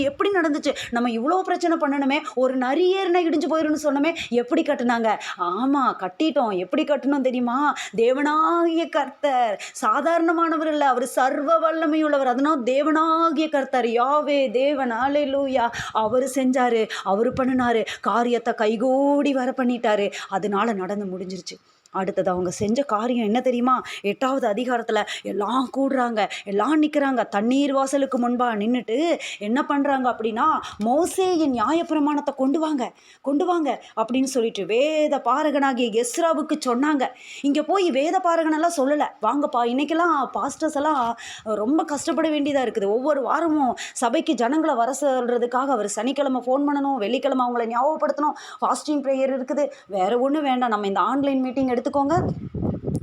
எப்படி நடந்துச்சு? நம்ம இவ்வளோ பிரச்சனை பண்ணணுமே ஒரு நரியேறின இடிஞ்சு போயிடும்னு சொன்னோமே எப்படி கட்டினாங்க? ஆமாம் கட்டிட்டோம். எப்படி கட்டணும் தெரியுமா? தேவனாகிய கர்த்தர். சாதாரணமானவர் இல்லை அவர் சர்வ வல்லமையுள்ளவர் அதனால் தேவனாகிய கர்த்தர் யாவே தேவன் லூயா அவர் செஞ்சாரு அவர் பண்ணினாரு. காரியத்தை கைகூடி வர பண்ணிட்டாரு. அதனால நடந்து முடிஞ்சிருச்சு. அடுத்தது அவங்க செஞ்ச காரியம் என்ன தெரியுமா? எட்டாவது அதிகாரத்தில் எல்லாம் கூடுறாங்க எல்லாம் நிற்கிறாங்க தண்ணீர் வாசலுக்கு முன்பாக நின்றுட்டு என்ன பண்ணுறாங்க அப்படின்னா மோசேயின் நியாயப்பிரமாணத்தை கொண்டு வாங்க கொண்டு வாங்க அப்படின்னு சொல்லிட்டு வேத பாரகனாகிய எஸ்ராவுக்கு சொன்னாங்க. இங்கே போய் வேத பாரகனெல்லாம் சொல்லலை. வாங்கப்பா இன்னைக்கெல்லாம் பாஸ்டர்ஸ் எல்லாம் ரொம்ப கஷ்டப்பட வேண்டியதாக இருக்குது. ஒவ்வொரு வாரமும் சபைக்கு ஜனங்களை வர சொல்கிறதுக்காக அவர் சனிக்கிழமை ஃபோன் பண்ணணும் வெள்ளிக்கிழமை அவங்கள ஞாபகப்படுத்தணும். ஃபாஸ்டிங் ப்ரேயர் இருக்குது. வேறு ஒன்றும் வேண்டாம். நம்ம இந்த ஆன்லைன் மீட்டிங் எடுத்துக்கோங்க.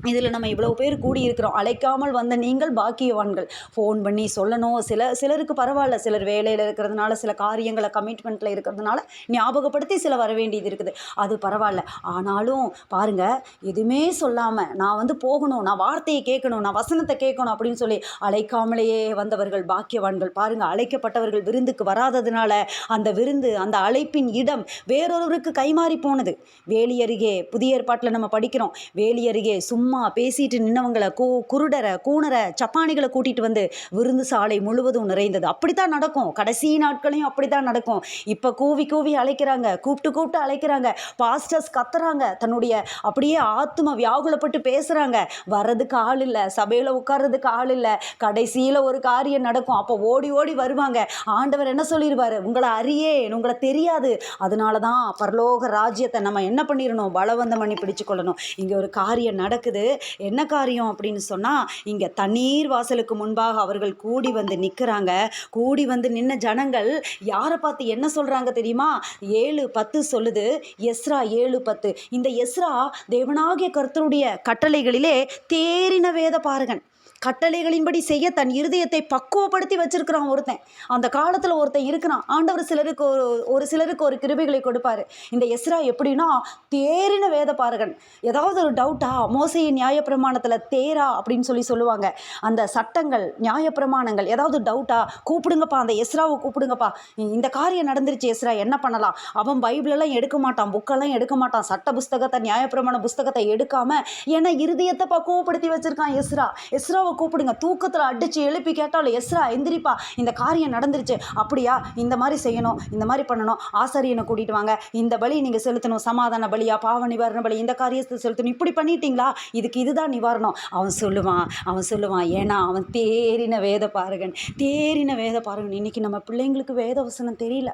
இதில் நம்ம இவ்வளோ பேர் கூடி இருக்கிறோம் அழைக்காமல் வந்த நீங்கள் பாக்கியவான்கள். ஃபோன் பண்ணி சொல்லணும். சில சிலருக்கு பரவாயில்ல. சிலர் வேலையில் இருக்கிறதுனால சில காரியங்களை கமிட்மெண்ட்டில் இருக்கிறதுனால ஞாபகப்படுத்தி சில வர வேண்டியது இருக்குது. அது பரவாயில்ல. ஆனாலும் பாருங்கள் எதுவுமே சொல்லாமல் நான் வந்து போகணும். நான் வார்த்தையை கேட்கணும். நான் வசனத்தை கேட்கணும் அப்படின்னு சொல்லி அழைக்காமலேயே வந்தவர்கள் பாக்கியவான்கள். பாருங்கள் அழைக்கப்பட்டவர்கள் விருந்துக்கு வராததுனால அந்த விருந்து அந்த அழைப்பின் இடம் வேறொருவருக்கு கைமாறி போனது. வேலி அருகே புதிய ஏற்பாட்டில் நம்ம படிக்கிறோம். வேலி அருகே சும்மா பேசிட்டு நின்னவங்களை கூ குருடரை கூணரை சப்பானிகளை கூட்டிட்டு வந்து விருந்து சாலை முழுவதும் நிறைந்தது. அப்படித்தான் நடக்கும். கடைசி நாட்களையும் அப்படித்தான் நடக்கும். இப்போ கூவி கூவி அழைக்கிறாங்க. கூப்பிட்டு கூப்பிட்டு அழைக்கிறாங்க. பாஸ்டர்ஸ் கத்துறாங்க. தன்னுடைய அப்படியே ஆத்ம வியாகுலப்பட்டு பேசுகிறாங்க வர்றதுக்கு ஆள் இல்லை. சபையில் உட்கார்றதுக்கு ஆள் இல்லை. கடைசியில் ஒரு காரியம் நடக்கும். அப்போ ஓடி ஓடி வருவாங்க. ஆண்டவர் என்ன சொல்லிடுவார் உங்களை அறியேன். உங்களை தெரியாது. அதனால தான் பரலோக ராஜ்யத்தை நம்ம என்ன பண்ணிடணும் பலவந்தம் பண்ணி பிடிச்சு கொள்ளணும் இங்கே ஒரு காரியம் நடக்குது. என்ன காரியம் அப்படின்னு சொன்னால் இங்கே தண்ணீர் வாசலுக்கு முன்பாக அவர்கள் கூடி வந்து நிற்கிறாங்க கூடி வந்து நின்ன ஜனங்கள் யாரை பார்த்து என்ன சொல்கிறாங்க தெரியுமா? ஏழு பத்து சொல்லுது. எஸ்ரா ஏழு பத்து. இந்த எஸ்ரா தேவனாகிய கர்த்தருடைய கட்டளைகளிலே தேறின வேத பாருகன். கட்டளைகளின்படி செய்ய தன் இருதயத்தை பக்குவப்படுத்தி வச்சிருக்கிறான் ஒருத்தன். அந்த காலத்தில் ஒருத்தன் இருக்கிறான். ஆண்டவர் சிலருக்கு ஒரு ஒரு சிலருக்கு ஒரு கிருபிகளை கொடுப்பாரு. இந்த எஸ்ரா எப்படின்னா தேரின வேத பாருகன். ஏதாவது ஒரு டவுட்டா மோசையின் நியாயப்பிரமாணத்தில் தேரா அப்படின்னு சொல்லி சொல்லுவாங்க. அந்த சட்டங்கள் நியாயப்பிரமாணங்கள் ஏதாவது டவுட்டா கூப்பிடுங்கப்பா அந்த எஸ்ராவை கூப்பிடுங்கப்பா. இந்த காரியம் நடந்துருச்சு எஸ்ரா என்ன பண்ணலாம்? அவன் பைபிளெல்லாம் எடுக்க மாட்டான் புக்கெல்லாம் எடுக்க மாட்டான். சட்ட புஸ்தகத்தை நியாயப்பிரமாண புஸ்தகத்தை எடுக்காம ஏன்னா இருதயத்தை பக்குவப்படுத்தி வச்சிருக்கான் எஸ்ரா. எஸ்ராவை கூப்பிடுங்க. தூக்கத்தில் அடித்து எழுப்பி கேட்டாலும் எஸ்ரா எந்திரிப்பா. இந்த காரியம் நடந்துருச்சு. அப்படியா? இந்த மாதிரி செய்யணும். இந்த மாதிரி பண்ணணும். ஆசாரியனை கூட்டிகிட்டு வாங்க. இந்த பலி நீங்கள் செலுத்தணும். சமாதான பலியா? பாவ நிவாரண பலி. இந்த காரியத்தை செலுத்தணும். இப்படி பண்ணிட்டீங்களா? இதுக்கு இதுதான் நிவாரணம். அவன் சொல்லுவான். அவன் சொல்லுவான் ஏன்னா அவன் தேறின வேத பாருகன். தேறின வேத பாருகன். இன்றைக்கி நம்ம பிள்ளைங்களுக்கு வேத வசனம் தெரியல.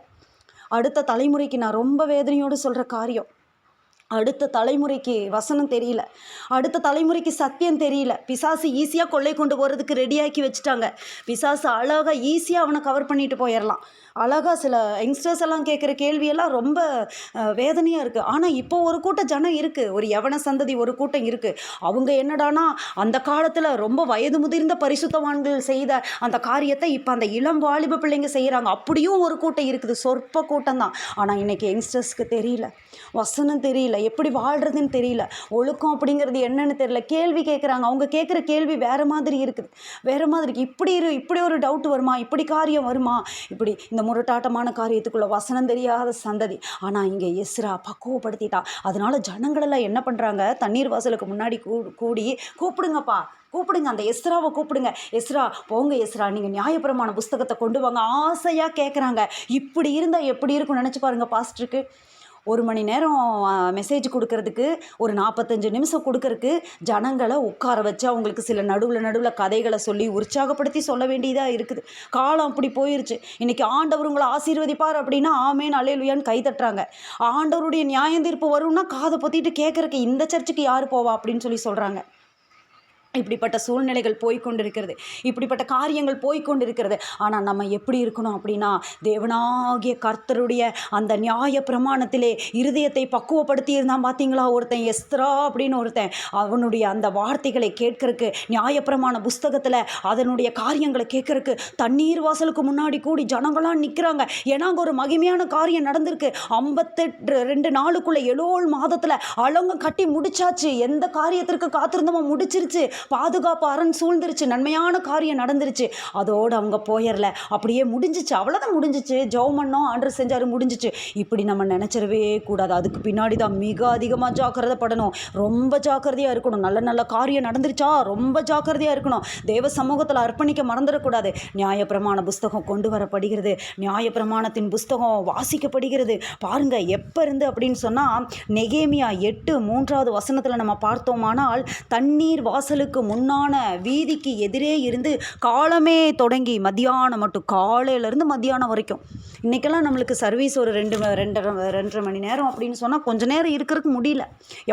அடுத்த தலைமுறைக்கு நான் ரொம்ப வேதனையோடு சொல்கிற காரியம். அடுத்த தலைமுறைக்கு வசனம் தெரியல. அடுத்த தலைமுறைக்கு சத்தியம் தெரியல. பிசாசு ஈஸியாக கொள்ளை கொண்டு போகிறதுக்கு ரெடியாக்கி வச்சுட்டாங்க. பிசாசு அழகாக ஈஸியாக அவனை கவர் பண்ணிட்டு போயிடலாம் அழகாக சில யங்ஸ்டர்ஸ் எல்லாம் கேட்குற கேள்வியெல்லாம் ரொம்ப வேதனையாக இருக்குது ஆனால் இப்போ ஒரு கூட்டம் ஜனம் இருக்குது ஒரு யவன சந்ததி ஒரு கூட்டம் இருக்குது அவங்க என்னடானா அந்த காலத்தில் ரொம்ப வயது முதிர்ந்த பரிசுத்தவான்கள் செய்த அந்த காரியத்தை இப்போ அந்த இளம் வாலிப பிள்ளைங்க செய்கிறாங்க அப்படியும் ஒரு கூட்டம் இருக்குது. சொற்ப கூட்டம் தான் ஆனால் இன்றைக்கி யங்ஸ்டர்ஸ்க்கு தெரியல. வசனம் தெரியல. எப்படி வாழ்கிறதுன்னு தெரியல. ஒழுக்கம் அப்படிங்கிறது என்னன்னு தெரியல. கேள்வி கேட்குறாங்க அவங்க கேட்குற கேள்வி வேறு மாதிரி இருக்குது. வேறு மாதிரி இருக்குது இப்படி இரு இப்படி ஒரு டவுட் வருமா? இப்படி காரியம் வருமா? இப்படி இந்த முரட்டாட்டமான காரியத்துக்குள்ளே வசனம் தெரியாத சந்ததி. ஆனால் இங்கே எஸ்ரா பக்குவப்படுத்திட்டான் அதனால் ஜனங்களெல்லாம் என்ன பண்ணுறாங்க தண்ணீர் வாசலுக்கு முன்னாடி கூ கூடி கூப்பிடுங்கப்பா. கூப்பிடுங்க. அந்த எஸ்ராவை கூப்பிடுங்க. எஸ்ரா போங்க எஸ்ரா. நீங்கள் நியாயபுரமான புஸ்தகத்தை கொண்டு வாங்க. ஆசையாக கேட்குறாங்க இப்படி இருந்தால் எப்படி இருக்கும்னு நினச்சி பாருங்க பாஸ்டருக்கு. ஒரு மணி நேரம் மெசேஜ் கொடுக்கறதுக்கு ஒரு நாற்பத்தஞ்சு நிமிஷம் கொடுக்கறதுக்கு ஜனங்களை உட்கார வச்சு அவங்களுக்கு சில நடுவில் நடுவில் கதைகளை சொல்லி உற்சாகப்படுத்தி சொல்ல வேண்டியதாக இருக்குது. காலம் அப்படி போயிருச்சு. இன்னைக்கு ஆண்டவர் உங்களை ஆசீர்வதிப்பார் அப்படின்னா ஆமேன் அலையலுயான்னு கை தட்டுறாங்க. ஆண்டவருடைய நியாயந்தீர்ப்பு வரும்னா காதை பொத்திட்டு கேட்கறக்கு இந்த சர்ச்சுக்கு யார் போவா அப்படின்னு சொல்லி சொல்கிறாங்க இப்படிப்பட்ட சூழ்நிலைகள் போய்கொண்டிருக்கிறது இப்படிப்பட்ட காரியங்கள் போய்கொண்டிருக்கிறது ஆனால் நம்ம எப்படி இருக்கணும் அப்படின்னா தேவனாகிய கர்த்தருடைய அந்த நியாய பிரமாணத்திலே இருதயத்தை பக்குவப்படுத்தி இருந்தான் பார்த்தீங்களா ஒருத்தன் எஸ்த்ரா அப்படின்னு ஒருத்தன் அவனுடைய அந்த வார்த்தைகளை கேட்கறக்கு நியாயப்பிரமாண புஸ்தகத்தில் அதனுடைய காரியங்களை கேட்கறக்கு தண்ணீர் வாசலுக்கு முன்னாடி கூடி ஜனங்களாம் நிற்கிறாங்க ஏன்னா அங்கே ஒரு மகிமையான காரியம் நடந்திருக்கு. ஐம்பத்தெட்டு ரெண்டு நாளுக்குள்ளே எலோல் மாதத்தில் அலங்க கட்டி முடிச்சாச்சு. எந்த காரியத்திற்கு காத்திருந்தோமோ முடிச்சிருச்சு. பாதுகாப்பு அரண் சூழ்ந்துருச்சு நன்மையான காரியம் நடந்துருச்சு. அதோடு அவங்க போயிடல அப்படியே முடிஞ்சிச்சு. அவ்வளோதான் முடிஞ்சிச்சு. ஜெபம் பண்ணோம் ஆண்டர் செஞ்சார் முடிஞ்சிச்சு. இப்படி நம்ம நினச்சிடவே கூடாது. அதுக்கு பின்னாடி தான் மிக அதிகமாக ஜாக்கிரதைப்படணும் ரொம்ப ஜாக்கிரதையாக இருக்கணும். நல்ல நல்ல காரியம் நடந்துருச்சா? ரொம்ப ஜாக்கிரதையாக இருக்கணும். தேவ சமூகத்தில் அர்ப்பணிக்க மறந்துடக்கூடாது. நியாயப்பிரமாண புஸ்தகம் கொண்டு வரப்படுகிறது. நியாயப்பிரமாணத்தின் புஸ்தகம் வாசிக்கப்படுகிறது. பாருங்க எப்போ இருந்து அப்படின்னு சொன்னால் நெகேமியா எட்டு மூன்றாவது வசனத்தில் நம்ம பார்த்தோமானால் தண்ணீர் வாசலுக்கு முன்னான வீதிக்கு எதிரே இருந்து காலமே தொடங்கி மத்தியானம் மட்டும் காலையிலேருந்து மத்தியானம் வரைக்கும். இன்றைக்கெல்லாம் நம்மளுக்கு சர்வீஸ் ஒரு ரெண்டு ரெண்டரை ரெண்டரை மணி நேரம் அப்படின்னு சொன்னால் கொஞ்சம் நேரம் இருக்கிறதுக்கு முடியல.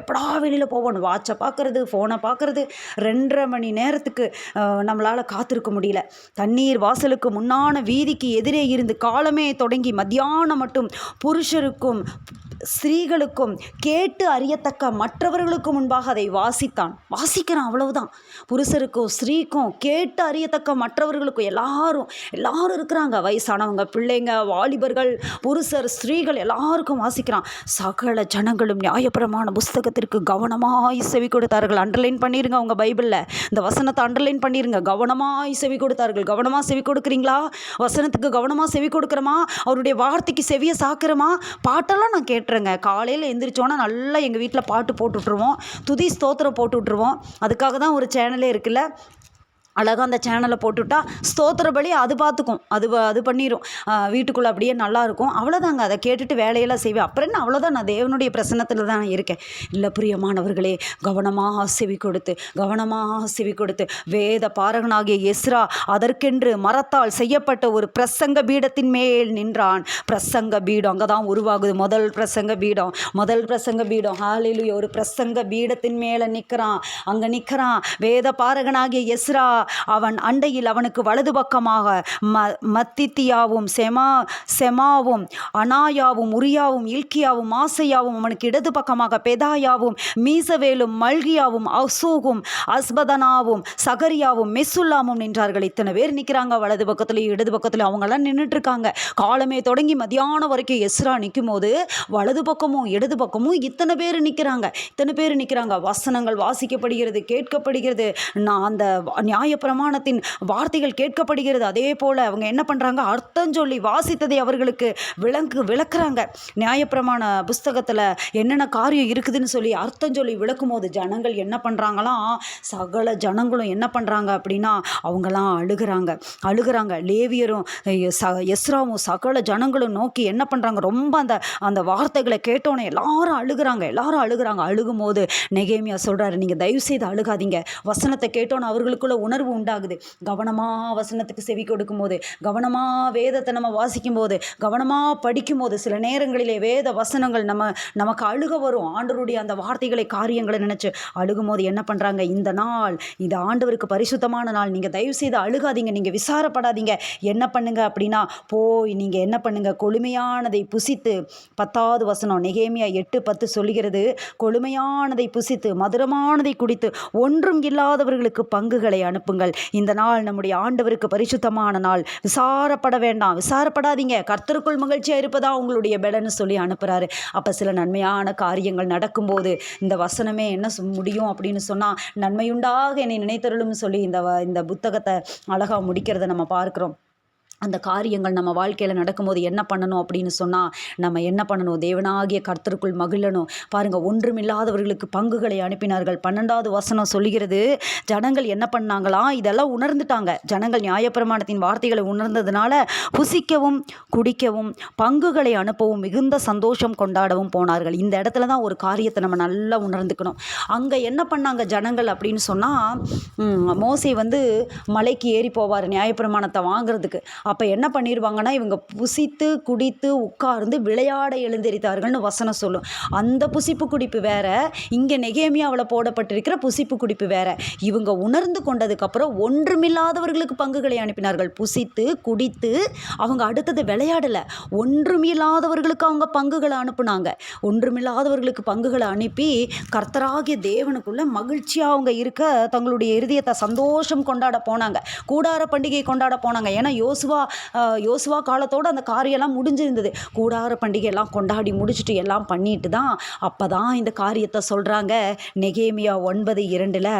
எப்படா வெளியில் போகணும் வாட்சை பார்க்குறது ஃபோனை பார்க்குறது ரெண்டரை மணி நேரத்துக்கு நம்மளால் காத்திருக்க முடியல. தண்ணீர் வாசலுக்கு முன்னான வீதிக்கு எதிரே இருந்து காலமே தொடங்கி மத்தியானம் மட்டும் புருஷருக்கும் ஸ்திரீகளுக்கும் கேட்டு அறியத்தக்க மற்றவர்களுக்கு முன்பாக அதை வாசித்தான். வாசிக்கிறான் அவ்வளவுதான். புருஷருக்கும் ஸ்திரீக்கும் கேட்டு அறியத்தக்க மற்றவர்களுக்கும் எல்லாரும் எல்லாரும் இருக்கிறாங்க. வயசானவங்க பிள்ளைங்க வாலிபர்கள் புருஷர் ஸ்திரீகள் எல்லாருக்கும் வாசிக்கிறான். சகல ஜனங்களும் நியாயப்பிரமாண புஸ்தகத்திற்கு கவனமாய் செவி கொடுத்தார்கள். அண்டர்லைன் பண்ணிருங்க உங்க பைபிளில். இந்த வசனத்தை அண்டர்லைன் பண்ணிருங்க. கவனமாய் செவி கொடுத்தார்கள். கவனமாக செவி கொடுக்குறீங்களா? வசனத்துக்கு கவனமாக செவி கொடுக்குறோமா? அவருடைய வார்த்தைக்கு செவியை சாக்குறோமா? பாட்டெல்லாம் நான் விட்டுருங்க காலையில் எந்திரிச்சோன்னா நல்லா எங்கள் வீட்டில் பாட்டு போட்டு விட்ருவோம் துதி ஸ்தோத்திரம் போட்டு விட்ருவோம் அதுக்காக தான் ஒரு சேனலே இருக்குல்ல. அழகாக அந்த சேனலை போட்டுவிட்டா ஸ்தோத்திர பலி அது பார்த்துக்கும் அது அது பண்ணிடும் வீட்டுக்குள்ளே அப்படியே நல்லா இருக்கும். அவ்வளோதாங்க அதை கேட்டுட்டு வேலையெல்லாம் செய்வேன். அப்புறம் என்ன? அவ்வளோதான் நான் தேவனுடைய பிரசனத்தில் தான் இருக்கேன். இல்லை பிரியமானவர்களே கவனமாக செவி கொடுத்து கவனமாக செவி கொடுத்து வேத பாரகனாகிய எஸ்ரா அதற்கென்று மரத்தால் செய்யப்பட்ட ஒரு பிரசங்க பீடத்தின் மேல் நின்றான். பிரசங்க பீடம். அங்கே தான் உருவாகுது. முதல் பிரசங்க பீடம். முதல் பிரசங்க பீடம். ஹாலிலுயா ஒரு பிரசங்க பீடத்தின் மேலே நிற்கிறான் அங்கே நிற்கிறான் வேத பாரகனாகிய எஸ்ரா அவன் அண்டையில் அவனுக்கு வலது பக்கமாக ம மத்தித்தியாவும் செமா செமாவும் அனாயாவும் உரியாவும் இல்கியாவும் ஆசையாவும் அவனுக்கு இடது பக்கமாக பெதாயாவும் மீசவேலும் மல்கியாவும் அசூகும் அஸ்பதனாவும் சகரியாவும் மெசுல்லாமும் நின்றார்கள். இத்தனை பேர் நிற்கிறாங்க வலது பக்கத்துலையும் இடது பக்கத்துலையும் அவங்கெல்லாம் நின்றுட்டு இருக்காங்க காலமே தொடங்கி மதியானம் வரைக்கும் எஸ்ரா நிற்கும் போது வலது பக்கமும் இடது பக்கமும் இத்தனை பேர் நிற்கிறாங்க இத்தனை பேர் நிற்கிறாங்க வசனங்கள் வாசிக்கப்படுகிறது கேட்கப்படுகிறது. நான் அந்த நியாயப்பிரமாணத்தின் வார்த்தைகள் கேட்கப்படுகிறது. அதே போல் அவங்க என்ன பண்ணுறாங்க அர்த்தம் சொல்லி வாசித்ததை அவர்களுக்கு விளங்கு விளக்குறாங்க. நியாயப்பிரமாண புஸ்தகத்தில் என்னென்ன காரியம் இருக்குதுன்னு சொல்லி அர்த்தம் சொல்லி விளக்கும் போது ஜனங்கள் என்ன பண்ணுறாங்களாம் சகல ஜனங்களும் என்ன பண்ணுறாங்க அப்படின்னா அவங்களாம் அழுகிறாங்க. அழுகுறாங்க. லேவியரும் ச எஸ்ராவும் சகல ஜனங்களும் நோக்கி என்ன பண்ணுறாங்க ரொம்ப அந்த அந்த வார்த்தைகளை கேட்டோன்னே எல்லாரும் அழுகுறாங்க. எல்லாரும் அழுகுறாங்க. அழுகும் போது நெகேமியா சொல்கிறாரு நீங்கள் தயவு செய்து அழுகாதீங்க. வசனத்தை கேட்டோன்னு அவர்களுக்குள்ள உணர்வு உண்டாகுது. கவனமாக வசனத்துக்கு செவி கொடுக்கும் போது கவனமாக வேதத்தை நம்ம வாசிக்கும் போது கவனமாக படிக்கும் போது சில நேரங்களிலே வேத வசனங்கள் நம்ம நமக்கு அழுக வரும். ஆண்டவருடைய அந்த வார்த்தைகளை காரியங்களை நினச்சி அழுகும் போது என்ன பண்ணுறாங்க இந்த நாள் இது ஆண்டவருக்கு பரிசுத்தமான நாள். நீங்கள் தயவு செய்து அழுகாதீங்க. நீங்கள் விசாரப்படாதீங்க. என்ன பண்ணுங்க அப்படின்னா போய் நீங்கள் என்ன பண்ணுங்க? கொழுமையானதை புசித்து பத்தாவது வசனம் நெகேமியா எட்டு பத்து சொல்லுகிறது கொழுமையானதை புசித்து மதுரமானதை குடித்து ஒன்றும் இல்லாதவர்களுக்கு பங்குகளை அனுப்புங்கள் இந்த நாள் நம்முடைய ஆண்டவருக்கு பரிசுத்தமான நாள். விசாரப்பட வேண்டாம். விசாரப்படாதீங்க. கர்த்தருக்குள் மகிழ்ச்சியாக இருப்பதா உங்களுடைய பெலன்னு சொல்லி அனுப்புகிறாரு அப்போ சில நன்மையான காரியங்கள் நடக்கும்போது இந்த வசனமே என்ன முடியும் அப்படின்னு சொன்னால் நன்மையுண்டாக என்னை நினைத்தருளும் சொல்லி இந்த இந்த புத்தகத்தை அழகாக முடிக்கிறத நம்ம பார்க்குறோம். அந்த காரியங்கள் நம்ம வாழ்க்கையில் நடக்கும்போது என்ன பண்ணணும் அப்படின்னு சொன்னால் நம்ம என்ன பண்ணணும்? தேவனாகிய கர்த்தருக்குள் மகிழணும். பாருங்கள் ஒன்றுமில்லாதவர்களுக்கு பங்குகளை அனுப்பினார்கள். பன்னெண்டாவது வசனம் சொல்லுகிறது ஜனங்கள் என்ன பண்ணாங்களாம் இதெல்லாம் உணர்ந்துட்டாங்க. ஜனங்கள் நியாயப்பிரமாணத்தின் வார்த்தைகளை உணர்ந்ததுனால புசிக்கவும் குடிக்கவும் பங்குகளை அனுப்பவும் மிகுந்த சந்தோஷம் கொண்டாடவும் போனார்கள். இந்த இடத்துல தான் ஒரு காரியத்தை நம்ம நல்லா உணர்ந்துக்கணும். அங்கே என்ன பண்ணாங்க ஜனங்கள் அப்படின்னு சொன்னால் மோசை வந்து மலைக்கு ஏறி போவார் நியாயப்பிரமாணத்தை வாங்குறதுக்கு. அப்போ என்ன பண்ணிடுவாங்கன்னா இவங்க புசித்து குடித்து உட்கார்ந்து விளையாட எழுந்தெரித்தார்கள்னு வசனம் சொல்லும். அந்த புசிப்பு குடிப்பு வேற இங்கே நெகேமியாவில் போடப்பட்டிருக்கிற புசிப்பு குடிப்பு வேற. இவங்க உணர்ந்து கொண்டதுக்கப்புறம் ஒன்றுமில்லாதவர்களுக்கு பங்குகளை அனுப்பினார்கள். புசித்து குடித்து அவங்க அடுத்தது விளையாடலை. ஒன்றுமில்லாதவர்களுக்கு அவங்க பங்குகளை அனுப்புனாங்க. ஒன்றுமில்லாதவர்களுக்கு பங்குகளை அனுப்பி கர்த்தராகிய தேவனுக்குள்ள மகிழ்ச்சியாக அவங்க இருக்க தங்களுடைய இருதயத்தை சந்தோஷம் கொண்டாட போனாங்க. கூடார பண்டிகை கொண்டாட போனாங்க. ஏன்னா யோசுவா யோசுவா காலத்தோட அந்த காரியெல்லாம் முடிஞ்சிருந்தது. கூடார பண்டிகையெல்லாம் கொண்டாடி முடிச்சுட்டு எல்லாம் பண்ணிட்டு தான் அப்போ தான் இந்த காரியத்தை சொல்கிறாங்க நெகேமியா ஒன்பது இரண்டில்.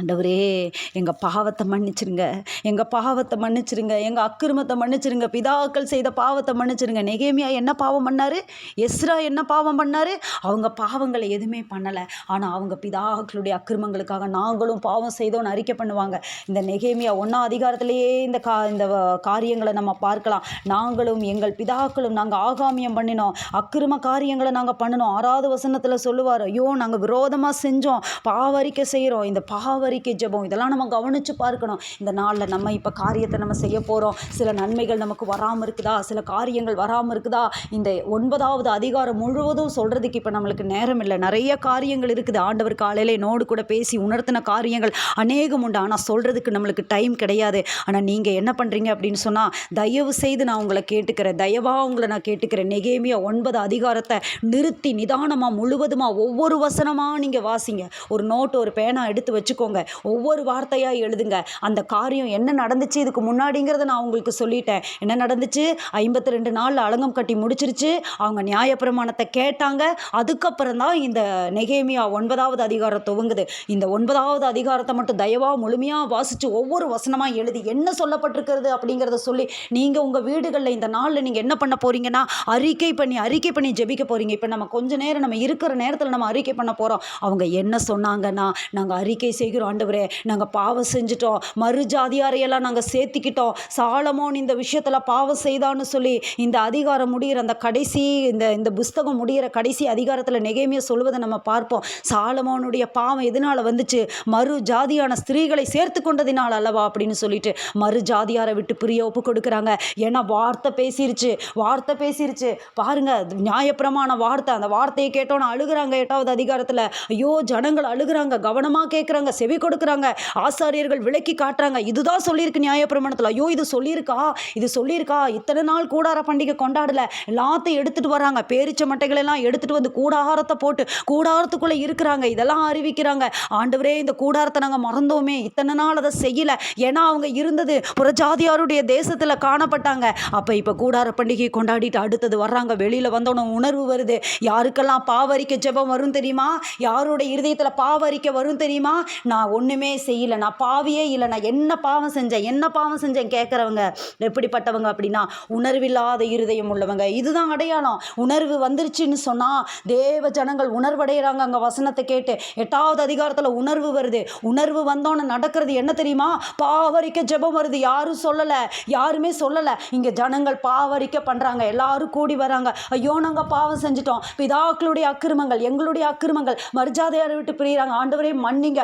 ஆண்டவரே எங்கள் பாவத்தை மன்னிச்சிருங்க. எங்கள் பாவத்தை மன்னிச்சிருங்க. எங்கள் அக்கிரமத்தை மன்னிச்சிருங்க. பிதாக்கள் செய்த பாவத்தை மன்னிச்சிருங்க. நெகேமியா என்ன பாவம் பண்ணார்? எஸ்ரா என்ன பாவம் பண்ணார்? அவங்க பாவங்களை எதுவுமே பண்ணலை. ஆனால் அவங்க பிதாக்களுடைய அக்கிரமங்களுக்காக நாங்களும் பாவம் செய்தோன்னு அறிக்கை பண்ணுவாங்க. இந்த நெகேமியா ஒன்றா அதிகாரத்திலேயே இந்த கா இந்த வ- காரியங்களை நம்ம பார்க்கலாம். நாங்களும் எங்கள் பிதாக்களும் நாங்கள் ஆகாமியம் பண்ணினோம். அக்கிரம காரியங்களை நாங்கள் பண்ணினோம். ஆறாவது வசனத்தில் சொல்லுவார் ஐயோ நாங்கள் விரோதமாக செஞ்சோம். பாவரிக்கை செய்கிறோம் இந்த பாவரிக்கை ஜெபம். இதெல்லாம் நம்ம கவனித்து பார்க்கணும். இந்த நாளில் நம்ம இப்போ காரியத்தை நம்ம செய்ய போகிறோம் சில நன்மைகள் நமக்கு வராமல் இருக்குதா? சில காரியங்கள் வராமல் இருக்குதா? இந்த ஒன்பதாவது அதிகாரம் முழுவதும் சொல்கிறதுக்கு இப்போ நம்மளுக்கு நேரம் இல்லை. நிறைய காரியங்கள் இருக்குது. ஆண்டவர் காலையில் என்னோடு கூட பேசி உணர்த்தின காரியங்கள் அநேகம் உண்டு. ஆனால் சொல்கிறதுக்கு நம்மளுக்கு டைம் கிடையாது. ஆனால் நீங்கள் என்ன பண்ணுறீங்க அப்படின்னு சொன்னால் தயவு செய்து நான் உங்களை கேட்டுக்கிறேன். தயவாக உங்களை நான் கேட்டுக்கிறேன். நெகேமியா ஒன்பது அதிகாரத்தை நிறுத்தி நிதானமாக முழுவதுமாக ஒவ்வொரு வசனமாக நீங்கள் வாசிங்க. ஒரு நோட் ஒரு பேனா எடுத்து வச்சுக்கோங்க. ஒவ்வொரு வார்த்தையாக எழுதுங்க. அந்த காரியம் என்ன நடந்துச்சு? இதுக்கு முன்னாடிங்கிறத நான் உங்களுக்கு சொல்லிட்டேன். என்ன நடந்துச்சு? ஐம்பத்தி ரெண்டு நாளில் அலங்கம் கட்டி முடிச்சிருச்சு. அவங்க நியாயப்பிரமாணத்தை கேட்டாங்க. அதுக்கப்புறம் தான் இந்த நெகேமியா ஒன்பதாவது அதிகாரம் துவங்குது. இந்த ஒன்பதாவது அதிகாரத்தை மட்டும் தயவாக முழுமையாக வாசித்து ஒவ்வொரு வசனமாக எழுதி என்ன சொல்லப்பட்டிருக்கிறது அப்படிங்கிறத சொல்லி நீங்கள் உங்கள் வீடுகளில் இந்த நாளில் நீங்கள் என்ன பண்ண போகிறீங்கன்னா அறிக்கை பண்ணி அறிக்கை பண்ணி ஜெபிக்க போகிறீங்க இப்போ நம்ம கொஞ்ச நேரம் நம்ம இருக்கிற நேரத்தில் நம்ம அறிக்கை பண்ண போகிறோம் அவங்க என்ன சொன்னாங்கன்னா நாங்கள் அறிக்கை செய்கிறோம். ஆண்டவரே. நாங்கள் பாவம் செஞ்சுட்டோம். மறு ஜாதியாரையெல்லாம் நாங்கள் சேர்த்திக்கிட்டோம். சாலமோன் இந்த விஷயத்தில் பாவம் செய்தான்னு சொல்லி இந்த அதிகாரம் முடிகிற அந்த கடைசி இந்த இந்த புஸ்தகம் முடிகிற கடைசி அதிகாரத்தில் நெகைமையை சொல்வதை நம்ம பார்ப்போம். சாலமோனுடைய பாவம் எதனால் வந்துச்சு? மறு ஜாதியான ஸ்திரீகளை சேர்த்து கொண்டதினால் அல்லவா அப்படின்னு சொல்லிட்டு மறு ஜாதியாரை விட்டு பிரிய ஒப்பு கொடுக்குறாங்க. ஏன்னா வார்த்தை பேசிருச்சு. வார்த்தை பேசிருச்சு. பாருங்க நியாயப்பிரமான வார்த்தை. அந்த வார்த்தையை கேட்டோன்னு அழுகுறாங்க எட்டாவது அதிகாரத்தில். ஐயோ ஜனங்கள் அழுகுறாங்க. கவனமாக கேட்குறாங்க செவி கொடுக்குறாங்க. ஆசாரியர்கள் விளக்கி காட்டுறாங்க. இதுதான் சொல்லியிருக்கு நியாயப்பிரமாணத்தில். ஐயோ இது சொல்லியிருக்கா? இது சொல்லியிருக்கா? இத்தனை நாள் கூடார பண்டிகை கொண்டாடல. எல்லாத்தையும் எடுத்துட்டு வராங்க பேரிச்ச மட்டைகள் எல்லாம் எடுத்துட்டு வந்து கூடாரத்தை போட்டு கூடாரத்துக்குள்ளே இருக்கிறாங்க. இதெல்லாம் அறிவிக்கிறாங்க. ஆண்டவரே இந்த கூடாரத்தை நாங்கள் மறந்தோமே. இத்தனை நாள் அதை செய்யல. ஏன்னா அவங்க இருந்தது புறஜாதியாருடைய தேசத்தில் காணப்பட்டாங்க. அப்போ இப்போ கூடார பண்டிகை கொண்டாடிட்டு அடுத்தது வர்றாங்க. வெளியில் வந்தோன்னு உணர்வு வருது. யாருக்கெல்லாம் பாவரிக்க ஜெபம் வரும் தெரியுமா? யாரோட இருதயத்தில் பாவரிக்க வரும் தெரியுமா? நான் நான் ஒன்றுமே செய்யலை நான் பாவியே இல்லை நான் என்ன பாவம் செஞ்சேன் என்ன பாவம் செஞ்சேன் கேட்குறவங்க எப்படிப்பட்டவங்க அப்படின்னா உணர்வில்லாத இருதயம் உள்ளவங்க. இதுதான் அடையாளம். உணர்வு வந்துருச்சுன்னு சொன்னால் தேவ ஜனங்கள் உணர்வடைகிறாங்க அங்கே வசனத்தை கேட்டு எட்டாவது அதிகாரத்தில் உணர்வு வருது. உணர்வு வந்தோன்னு நடக்கிறது என்ன தெரியுமா? பாவரிக்க ஜெபம் வருது. யாரும் சொல்லலை யாருமே சொல்லலை. இங்கே ஜனங்கள் பாவரிக்க பண்ணுறாங்க எல்லாரும் கூடி வராங்க. ஐயோ நாங்கள் பாவம் செஞ்சிட்டோம். பிதாக்களுடைய அக்கிரமங்கள் எங்களுடைய அக்கிரமங்கள். மரியாதையார் விட்டு பிரியிறாங்க. ஆண்டவரே மன்னிங்க.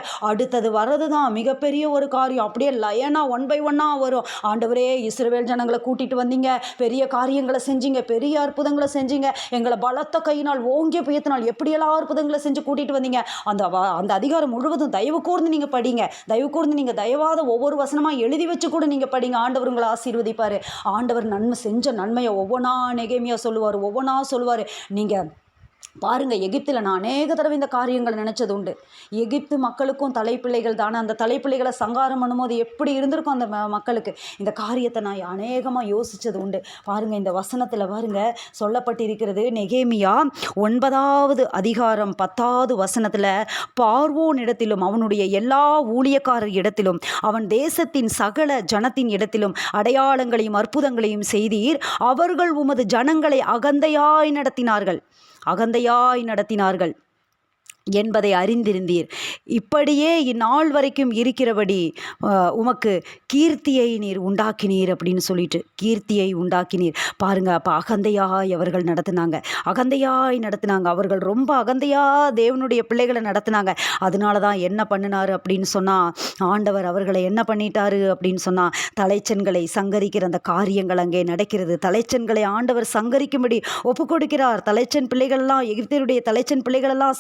அடுத்தது வர்றது தான் மிகப்பெரிய ஒரு காரியம். அப்படியே லயனா ஒன் பை ஒன்னாக வரும். ஆண்டவரே இஸ்ரவேல் ஜனங்களை கூட்டிட்டு வந்தீங்க. பெரிய காரியங்களை செஞ்சீங்க. பெரிய அற்புதங்களை செஞ்சீங்க. எங்களை பலத்த கையினால் ஓங்கிய புயத்தினால் எப்படியெல்லாம் அற்புதங்களை செஞ்சு கூட்டிட்டு வந்தீங்க? அந்த அந்த அதிகாரம் முழுவதும் தயவு கூர்ந்து நீங்கள் படிங்க. தயவு கூர்ந்து நீங்கள் தயவாத ஒவ்வொரு வசனமாக எழுதி வச்சு கூட நீங்கள் படிங்க. ஆண்டவர் உங்களை ஆசீர்வதிப்பார். ஆண்டவர் நன்மை செஞ்ச நன்மையை ஒவ்வொன்றா நெகேமியா சொல்லுவார். ஒவ்வொன்றா சொல்லுவார். நீங்கள் பாருங்க எகிப்தில் நான் அநேக தடவை இந்த காரியங்களை நினச்சது உண்டு. எகிப்து மக்களுக்கும் தலைப்பிள்ளைகள் தானே அந்த தலைப்பிள்ளைகளை சங்காரம் பண்ணும்போது எப்படி இருந்திருக்கும் அந்த மக்களுக்கு? இந்த காரியத்தை நான் அநேகமாக யோசித்தது உண்டு. பாருங்க இந்த வசனத்தில் பாருங்க சொல்லப்பட்டிருக்கிறது நெகேமியா ஒன்பதாவது அதிகாரம் பத்தாவது வசனத்தில் பார்வோன் இடத்திலும் அவனுடைய எல்லா ஊழியக்காரர் இடத்திலும் அவன் தேசத்தின் சகல ஜனத்தின் இடத்திலும் அடையாளங்களையும் அற்புதங்களையும் செய்தீர். அவர்கள் உமது ஜனங்களை அகந்தையாய் நடத்தினார்கள். அகந்தையாய் நடத்தினார்கள். என்பதை அறிந்திருந்தீர். இப்படியே இந்நாள் வரைக்கும் இருக்கிறபடி உமக்கு கீர்த்தியை நீர் உண்டாக்கினீர் அப்படின்னு சொல்லிட்டு கீர்த்தியை உண்டாக்கினீர். பாருங்க அப்போ அகந்தையாய் அவர்கள் நடத்துனாங்க. அகந்தையாய் நடத்தினாங்க. அவர்கள் ரொம்ப அகந்தையா தேவனுடைய பிள்ளைகளை நடத்தினாங்க. அதனால தான் என்ன பண்ணினார் அப்படின்னு சொன்னால் ஆண்டவர் அவர்களை என்ன பண்ணிட்டாரு அப்படின்னு சொன்னால் தலைச்சன்களை சங்கரிக்கிற அந்த காரியங்கள் அங்கே நடக்கிறது. தலைச்சன்களை ஆண்டவர் சங்கரிக்கும்படி ஒப்பு கொடுக்கிறார் தலைச்சன் பிள்ளைகளெல்லாம் எகிப்தியருடைய தலைச்சன் பிள்ளைகளெல்லாம்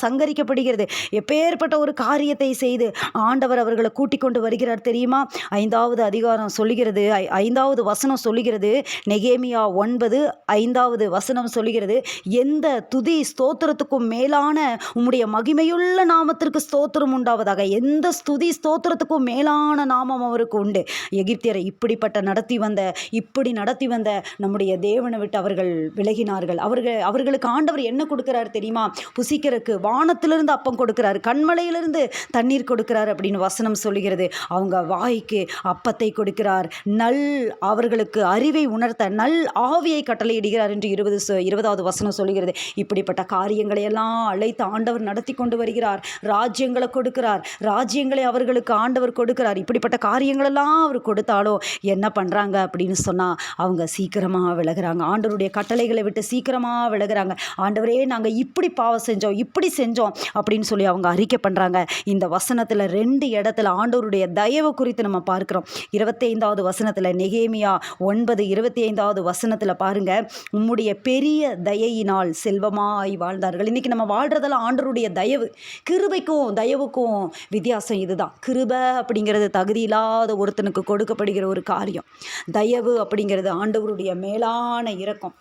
சொல்லப்படுகிறது எப்பேற்பட்ட ஒரு காரியத்தை செய்து ஆண்டவர் அவர்களை கூட்டிக் கொண்டு வருகிறார் தெரியுமா? ஐந்தாவது அதிகாரம் சொல்லுகிறது. ஐ- ஐந்தாவது வசனம் சொல்லுகிறது. நெகேமியா ஒன்பது ஐந்தாவது வசனம் சொல்லுகிறது. எந்த துதி ஸ்தோத்திரத்துக்கும் மேலான உம்முடைய மகிமையுள்ள நாமத்திற்கு ஸ்தோத்திரம் உண்டாவதாக. எந்த ஸ்துதி ஸ்தோத்திரத்துக்கும் மேலான நாமம் அவருக்கு உண்டு. எகிப்தியரை இப்படிப்பட்ட நடத்தி வந்த இப்படி நடத்தி வந்த நம்முடைய தேவனை விட்டு அவர்கள் விலகினார்கள். அவர்கள் அவர்களுக்கு ஆண்டவர் என்ன கொடுக்கிறார் தெரியுமா? புசிக்கிறதுக்கு வானத்திலிருந்து இருந்து அப்பம் கொடுக்கிறாரு. கண்மலையிலிருந்து தண்ணீர் கொடுக்கிறார் அப்படின்னு வசனம் சொல்லுகிறது. அவங்க வாய்க்கு அப்பத்தை கொடுக்கிறார். நல் அவர்களுக்கு அறிவை உணர்த்த நல் ஆவியை கட்டளையிடுகிறார் என்று இருபது இருபதாவது வசனம் சொல்லுகிறது. இப்படிப்பட்ட காரியங்களை எல்லாம் அழைத்து ஆண்டவர் நடத்தி கொண்டு வருகிறார். ராஜ்யங்களை கொடுக்கிறார். ராஜ்யங்களை அவர்களுக்கு ஆண்டவர் கொடுக்கிறார். இப்படிப்பட்ட காரியங்களெல்லாம் அவர் கொடுத்தாலும் என்ன பண்ணுறாங்க அப்படின்னு சொன்னால் அவங்க சீக்கிரமாக விலகுறாங்க. ஆண்டவருடைய கட்டளைகளை விட்டு சீக்கிரமாக விலகிறாங்க. ஆண்டவரே நாங்கள் இப்படி பாவம் செஞ்சோம் இப்படி செஞ்சோம் அப்படின்னு சொல்லி அவங்க அறிக்கை பண்ணுறாங்க இந்த வசனத்தில் ரெண்டு இடத்துல ஆண்டவருடைய தயவு குறித்து நம்ம பார்க்குறோம். இருபத்தைந்தாவது வசனத்தில் நெகேமியா ஒன்பது இருபத்தி ஐந்தாவது வசனத்தில் பாருங்கள் உம்முடைய பெரிய தயையினால் செல்வமாய் வாழ்ந்தார்கள். இன்றைக்கி நம்ம வாழ்கிறதெல்லாம் ஆண்டவருடைய தயவு. கிருபைக்கும் தயவுக்கும் வித்தியாசம் இதுதான். கிருபை அப்படிங்கிறது தகுதி இல்லாத ஒருத்தனுக்கு கொடுக்கப்படுகிற ஒரு காரியம். தயவு அப்படிங்கிறது ஆண்டவருடைய மேலான இரக்கம்.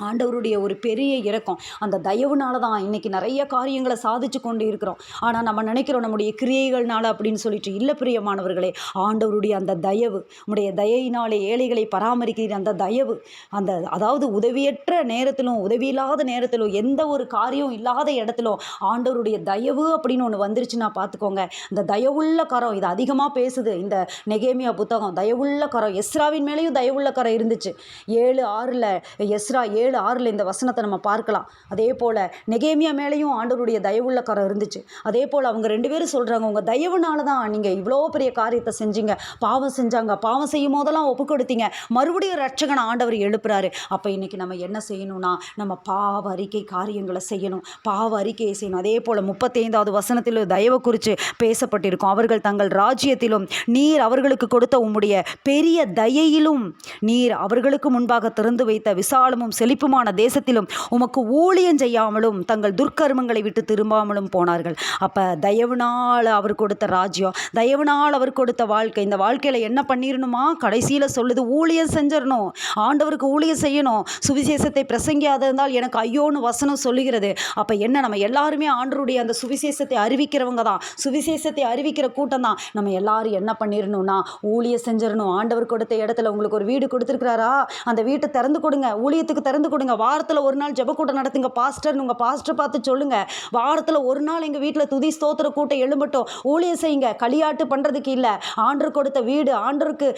ஆண்டவருடைய ஒரு பெரிய இறக்கம் அந்த தயவுனால தான் இன்றைக்கி நிறைய காரியங்களை சாதிச்சு கொண்டு இருக்கிறோம். ஆனால் நம்ம நினைக்கிறோம் நம்முடைய கிரியைகள்னால அப்படின்னு சொல்லிட்டு இல்லை பிரியமானவர்களே ஆண்டவருடைய அந்த தயவு நம்முடைய தயையினாலே ஏழைகளை பராமரிக்கிற அந்த தயவு அந்த அதாவது உதவியற்ற நேரத்திலும் உதவியில்லாத நேரத்திலும் எந்த ஒரு காரியம் இல்லாத இடத்திலும் ஆண்டவருடைய தயவு அப்படின்னு ஒன்று வந்துருச்சுன்னா பார்த்துக்கோங்க இந்த தயவுள்ள கரம் இது அதிகமாக பேசுது. இந்த நெகேமியா புத்தகம் தயவுள்ள கரம் எஸ்ராவின் மேலேயும் தயவுள்ள கரம் இருந்துச்சு. ஏழு ஆறில் எஸ்ரா ஏழு ஏழு ஆறில் இந்த வசனத்தை நம்ம பார்க்கலாம். அதே போல் நெகேமியா மேலேயும் ஆண்டவருடைய தயவுள்ள கரம் இருந்துச்சு. அதே போல் அவங்க ரெண்டு பேரும் சொல்கிறாங்க உங்கள் தயவுனால தான் நீங்கள் இவ்வளோ பெரிய காரியத்தை செஞ்சீங்க. பாவம் செஞ்சாங்க. பாவம் செய்யும் போதெல்லாம் ஒப்பு கொடுத்தீங்க. மறுபடியும் ரட்சகனை ஆண்டவர் எழுப்புறாரு. அப்போ இன்னைக்கு நம்ம என்ன செய்யணும்னா நம்ம பாவ அறிக்கை காரியங்களை செய்யணும். பாவ அறிக்கையை செய்யணும். அதே போல் முப்பத்தைந்தாவது வசனத்தில் தயவு குறித்து பேசப்பட்டிருக்கும். அவர்கள் தங்கள் ராஜ்யத்திலும் நீர் அவர்களுக்கு கொடுத்த உம்முடைய பெரிய தயையிலும் நீர் அவர்களுக்கு முன்பாக திறந்து வைத்த விசாலமும் செழிப்புமான தேசத்திலும் உமக்கு ஊழியம் செய்யாமலும் தங்கள் துர்க்கர்மங்களை விட்டு திரும்பாமலும் போனார்கள். அப்போ தயவுனால் அவர் கொடுத்த ராஜ்யம் தயவுனால் அவர் கொடுத்த வாழ்க்கை இந்த வாழ்க்கையில் என்ன பண்ணிடணுமா கடைசியில் சொல்லுது ஊழியம் செஞ்சிடணும் ஆண்டவருக்கு ஊழியம் செய்யணும். சுவிசேஷத்தை பிரசங்கியாதிருந்தால் எனக்கு ஐயோன்னு வசனம் சொல்லுகிறது. அப்போ என்ன நம்ம எல்லாருமே ஆண்டருடைய அந்த சுவிசேஷத்தை அறிவிக்கிறவங்க தான். சுவிசேஷத்தை அறிவிக்கிற கூட்டம் தான். நம்ம எல்லாரும் என்ன பண்ணிடணும்னா ஊழியம் செஞ்சிடணும் ஆண்டவர் கொடுத்த இடத்துல உங்களுக்கு ஒரு வீடு கொடுத்துருக்கிறாரா? அந்த வீட்டை திறந்து கொடுங்க. ஊழியத்துக்கு திறந்து கொடுங்க. வாரத்தில் ஒரு நாள் ஜெபக்கூட்டம் நடத்துங்க. பாஸ்டர் உங்கள் பாஸ்டர் பார்த்து சொல்லுங்க. வாரத்தில் ஒரு நாள் எங்கள் வீட்டில் துதி ஸ்தோத்திர கூட்டம் எழும்பட்டும். ஊழியம் செய்யுங்க. களியாட்டு பண்ணுறதுக்கு இல்லை. ஆண்டர் கொடுத்த வீடு ஆண்டருக்கு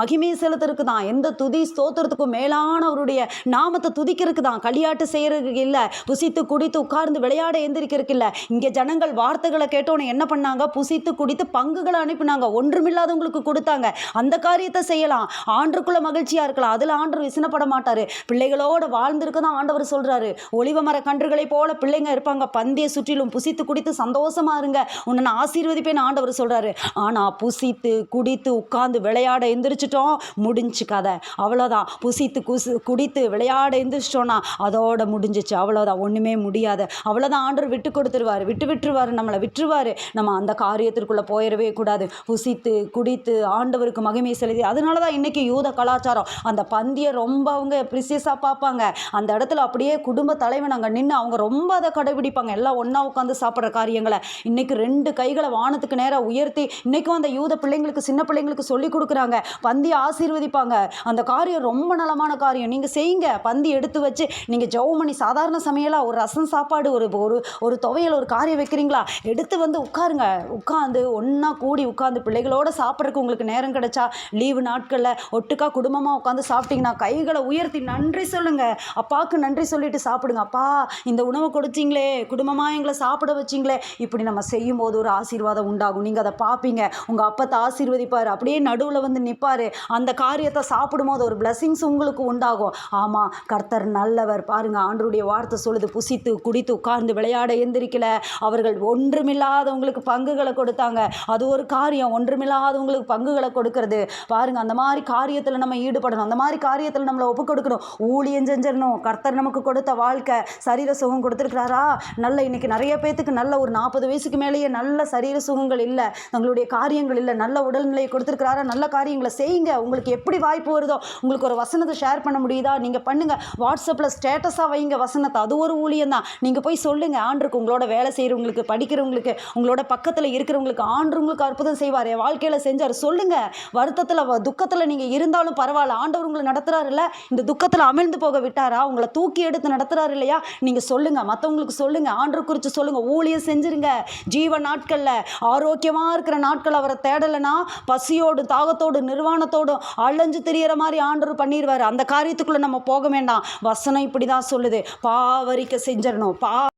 மகிமை செலுத்துறதுக்கு தான் எந்த துதி ஸ்தோத்திரத்துக்கும் மேலானவருடைய நாமத்தை துதிக்கிறதுக்கு தான் களியாட்டு செய்கிறதுக்கு இல்லை. புசித்து குடித்து உட்கார்ந்து விளையாட எந்திரிக்கிறதுக்கு இல்லை. இங்கே ஜனங்கள் வார்த்தைகளை கேட்டோன்னே என்ன பண்ணாங்க? புசித்து குடித்து பங்குகளை அனுப்பினாங்க. ஒன்றுமில்லாதவங்களுக்கு கொடுத்தாங்க. அந்த காரியத்தை செய்யலாம். ஆண்டுக்குள்ள மகிழ்ச்சியாக இருக்கலாம். அதில் ஆண்டவர் விசனப்பட மாட்டார். பிள்ளைகளோட வாழ்ந்திருக்க தான் ஆண்டவர் சொல்கிறாரு ஒளிவ மர கன்றுகளை போல பிள்ளைங்க இருப்பாங்க. பந்தியை சுற்றிலும் புசித்து குடித்து சந்தோஷமா இருங்க. உன்னை நான் ஆசீர்வதிப்பேன்னு ஆண்டவர் சொல்கிறாரு ஆனால் புசித்து குடித்து உட்காந்து விளையாட எந்திரிச்சிட்டோம். முடிஞ்சு கதை அவ்வளோதான் புசித்து குசு குடித்து விளையாட எந்திரிச்சிட்டோன்னா அதோட முடிஞ்சிச்சு. அவ்வளோதான் ஒன்றுமே முடியாது. அவ்வளோதான் ஆண்டவர் விட்டு கொடுத்துருவார். விட்டு விட்டுருவார். நம்மளை விட்டுருவார். நம்ம அந்த காரியத்திற்குள்ளே போயிடவே கூடாது. புசித்து குடித்து ஆண்டவருக்கு மகிமை செலுத்தி அதனால தான் இன்றைக்கி யூத கலாச்சாரம். அந்த பந்தியை ரொம்ப அவங்க ப்ரிசியஸாக பார்ப்பாங்க. அந்த இடத்துல அப்படியே குடும்ப தலைவன் அங்கே நின்று அவங்க ரொம்ப அதை கடைபிடிப்பாங்க. எல்லாம் ஒன்றா உட்காந்து சாப்பிட்ற காரியங்களை. இன்றைக்கி ரெண்டு கைகளை வானத்துக்கு நேராக உயர்த்தி இன்றைக்கும் அந்த யூத பிள்ளைங்களுக்கு சின்ன பிள்ளைங்களுக்கு சொல்லி கொடுக்குறாங்க. பந்தி ஆசீர்வதிப்பாங்க. அந்த காரியம் ரொம்ப நலமான காரியம். நீங்கள் செய்யுங்க. பந்தி எடுத்து வச்சு நீங்கள் ஜெபம் பண்ணி சாதாரண சமையலாக ஒரு ரசம் சாப்பாடு ஒரு ஒரு ஒரு துவையல் ஒரு காரியம் வைக்கிறீங்களா? எடுத்து வந்து உட்காருங்க. உட்காந்து ஒன்றா கூடி உட்காந்து பிள்ளைகளோட சாப்பிட்றதுக்கு உங்களுக்கு நேரம் கிடைச்சா லீவு நாட்களில் ஒட்டுக்கா குடும்பமாக உட்காந்து சாப்பிட்டீங்கன்னா கைகளை உயர்த்தி நன்றி சொல்லுங்கள் அப்பாவுக்கு நன்றி சொல்லிட்டு சாப்பிடுங்க. அப்பா இந்த உணவை கொடுத்தீங்களே குடும்பமாக எங்களை சாப்பிட வச்சிங்களே. இப்படி நம்ம செய்யும்போது ஒரு ஆசீர்வாதம் உண்டாகும். நீங்கள் அதை பார்ப்பீங்க. உங்கள் அப்பத்தை ஆசீர்வதிப்பார். அப்படியே நடுவில் வந்து நிற்பார் அந்த காரியத்தை சாப்பிடும்போது ஒரு பிளஸ்ஸிங்ஸ் உங்களுக்கு உண்டாகும். ஆமாம் கர்த்தர் நல்லவர். பாருங்கள் ஆண்டருடைய வார்த்தை சொல்லுது புசித்து குடித்து உட்கார்ந்து விளையாட எந்திரிக்கல. அவர்கள் ஒன்றுமில்லாதவங்களுக்கு பங்குகளை கொடுத்தாங்க. அது ஒரு காரியம். ஒன்றுமில்லாதவங்களுக்கு பங்குகளை கொடுக்கறது. பாருங்கள் அந்த மாதிரி காரியத்தில் நம்ம ஈடுபடணும். அந்த மாதிரி காரியத்தில் நம்மளை ஒப்பு கொடுக்கணும். ஊழியம் தெரிஞ்சிடணும் கர்த்தர் நமக்கு கொடுத்த வாழ்க்கை சரீர சுகம் கொடுத்துருக்கிறாரா? நல்ல இன்னைக்கு நிறைய பேத்துக்கு நல்ல ஒரு நாற்பது வயசுக்கு மேலேயே நல்ல சரீர சுகங்கள் இல்லை. தங்களுடைய காரியங்கள் இல்லை. நல்ல உடல்நிலையை கொடுத்துருக்கிறாரா? நல்ல காரியங்களை செய்யுங்க. உங்களுக்கு எப்படி வாய்ப்பு வருதோ உங்களுக்கு ஒரு வசனத்தை ஷேர் பண்ண முடியுதா? நீங்கள் பண்ணுங்க. வாட்ஸ்அப்பில் ஸ்டேட்டஸாக வைங்க வசனத்தை. அது ஒரு ஊழியம் தான். நீங்கள் போய் சொல்லுங்கள் ஆண்டுக்கு உங்களோட வேலை செய்கிறவங்களுக்கு படிக்கிறவங்களுக்கு உங்களோட பக்கத்தில் இருக்கிறவங்களுக்கு ஆண்டு உங்களுக்கு அற்புதம் செய்வார். என் வாழ்க்கையில் செஞ்சார். சொல்லுங்கள் வருத்தத்தில் துக்கத்தில் நீங்கள் இருந்தாலும் பரவாயில்ல. ஆண்டவர் உங்களை நடத்துகிறாருல்ல இந்த துக்கத்தில் அமிழ்ந்து போக விட்டாரா? உங்களை தூக்கி எடுத்து நடத்துறாரு இல்லையா? நீங்கள் சொல்லுங்கள் மற்றவங்களுக்கு சொல்லுங்கள் ஆண்டு குறித்து சொல்லுங்கள் ஊழியம் செஞ்சுருங்க. ஜீவ நாட்களில் ஆரோக்கியமாக இருக்கிற நாட்கள் அவரை தேடலைன்னா பசியோடு தாகத்தோடு நிர்வாணத்தோடு அலைஞ்சு தெரியற மாதிரி ஆண்டவர் பண்ணிடுவார் அந்த காரியத்துக்குள்ளே நம்ம போக வேண்டாம். வசனம் இப்படி தான் சொல்லுது. பாவரிக்க செஞ்சிடணும். பா